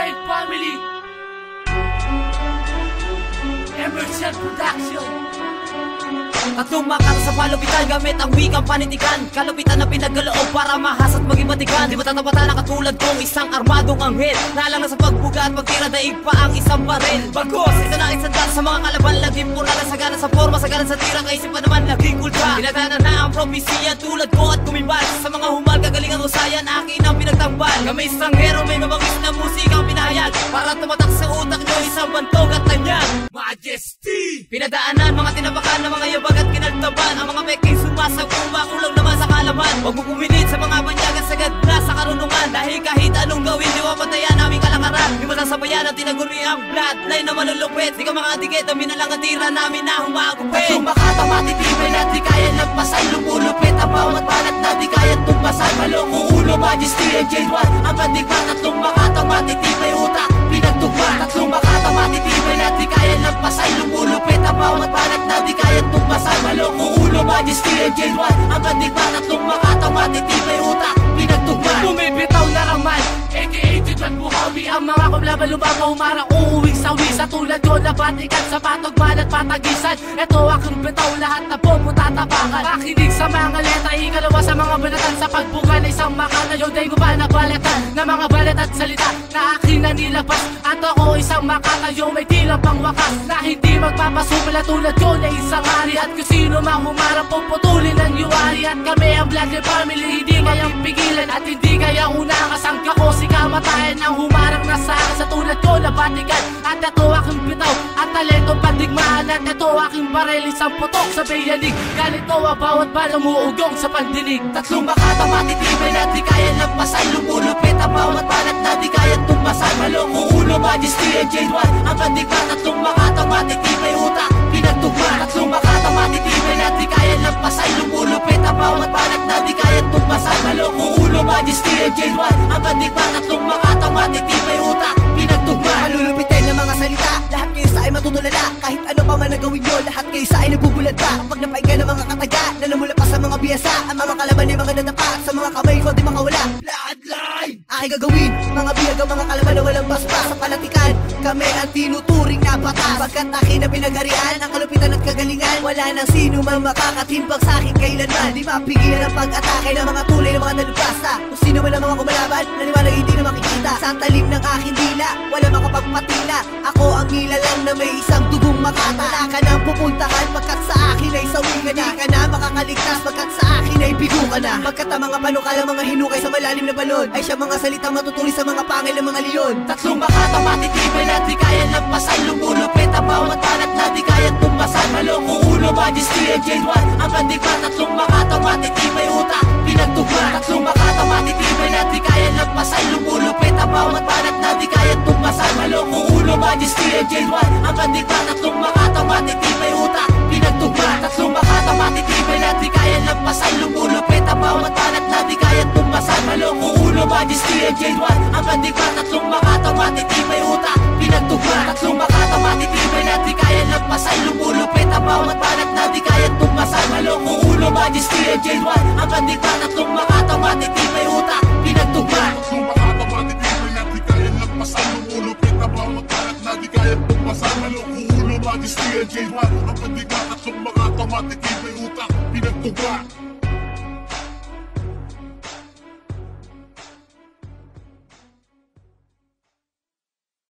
Life Family. Emerson Production. Tatlong makata sa palupitan gamit ang wikang panitikan Kalupitan na pinagkaloob para mahasat maging matikan Di matatapatan na katulad kong isang armadong anghel? Nalang na sa pagbuga at pagtira daig pa ang isang baril. Bagos, ito na isang daan sa mga kalaban Laging pura na sagana sa forma, sagana sa tira Kaisipan naman laging kulta. Pinagdana na ang propesya tulad ko at kumimbal Sa mga humal kagaling ang usayan, pinagtambal Kami estranghero, may mabangis na musikang pinahayag. Para tumatak sa utak nyo isang bantog at tanyag. Majesty! Pinadaanan mga tinapakan ng mga yabag at kinaltaban Ang mga peking sumasagumba kulang naman sa kalaban. Huwag mo pumilit sa mga banyagan sagad na sa karunungan. Dahil kahit anong gawin Di masasabayan ang tinaguri ang bloodline na malulupit. Di ka makadikit ang minalang ang tira namin na humagupit. Tatlong makata matitibay na di kaya nagpasay Lumulupit ang bawat balat na di kaya tumbasan Malokong ulo, majesty and J1 Ang pandigma, tatlong makata matitibay utak. Pinagtugma, tatlong makata matitibay na di kaya nagpasay Lumulupit ang bawat balat na di kaya tumbasan Malokong ulo, majesty and J1 Ang pandigma, tatlong makata matitibay utak. Pinagtugma. Bumibitaw Ang mga umarang uuwing sawi. Sa tulad ko na batikan sa patugman at patagisan. Ito aking bitaw lahat na bomo tatapakan Makinig sa mga letra Ikalawa sa mga banatan Sa pagbuka na isang makana Yung day mo ba nabalatan Na mga balat at salita Na akin na nilabas At ako isang makana Yung may tila pang wakas. Na hindi magpapasumala tulad ko na isang hari At kung sino mang humarap Puputulin ang yuwari. At kami ang Black Family Hindi kayang pigilan. At hindi kaya unakas Ang kakosi batikan At ito aking bitaw At talento pandigmaan At ito aking baril Isang putok sa bayanig Ganito ang bawat bala umuugong sa pandinig. Tatlong makata matitibay na di kaya nagpasay Lumulupit ang bawat balat na di kaya tumbasan Malokong ulo, majesty and J1 Ang pandigma tatlong makata matitibay utak. Pinagtugma tatlong makata matitibay na di kaya nagpasay Lumulupit ang bawat balat na di kaya tumbasan Malokong ulo, majesty and J1 Ang pandigma tatlong makata matitibay utak matutulala Kahit ano pa man nagawin nyo Lahat kayo sa ay nagbubulad pa. Kapag napahinga ng mga kataga Na namula pa sa mga biyasa. Ang mga kalaban ay mga nadapa Sa mga kamay ko di makawala. Bloodline Aking gagawin Mga biyag ang mga kalaban na walang basbas. Sa palatikan Kami ang tinuturing na batas. Pagkat akin na pinagarian Ang kalupitan at kagalingan Wala nang sino man makakatimbang sa akin kailanman. Di mapigilan ang pag-atake ng mga tulay ng mga nalubasa. Kung sino man ang mga kumalaban Naniwalang hindi na makikita. Sa talim ng aking dila Wala makapagpatila. Ako ang nilalang na may isang dugong makata. Wala ka nang pupuntahan Pagkat sa akin ay sawi ka Di ka na makakaligtas Pagkat sa bigo ka na. Pagkat mga panukala mga hinukay sa malalim na balon. Ay siya mga salitang matutuloy sa mga pangil ng mga leon. Tatlong makata matitibay na di kaya nagpasay Lumulupit ang bawat balat na di kaya tumbasan Malokong ulo, majesty and J1 Ang pandigma tatlong makata matitibay utak. Pinagtugma tatlong makata matitibay na di kaya nagpasay Lumulupit ang bawat balat na di kaya tumbasan Malokong ulo, majesty and J1 Ang pandigma tatlong makata matitibay Magisterial J1 Ang panditan at kumakata Matiti may utak, pinagtugma. Kumakata matiti may nati kaya lagpasan Ang ulo kita ba magkalat na di kaya pagpasan Malukuulo Magisterial J1 Ang panditan at kumakata Matiti may utak, pinagtugma.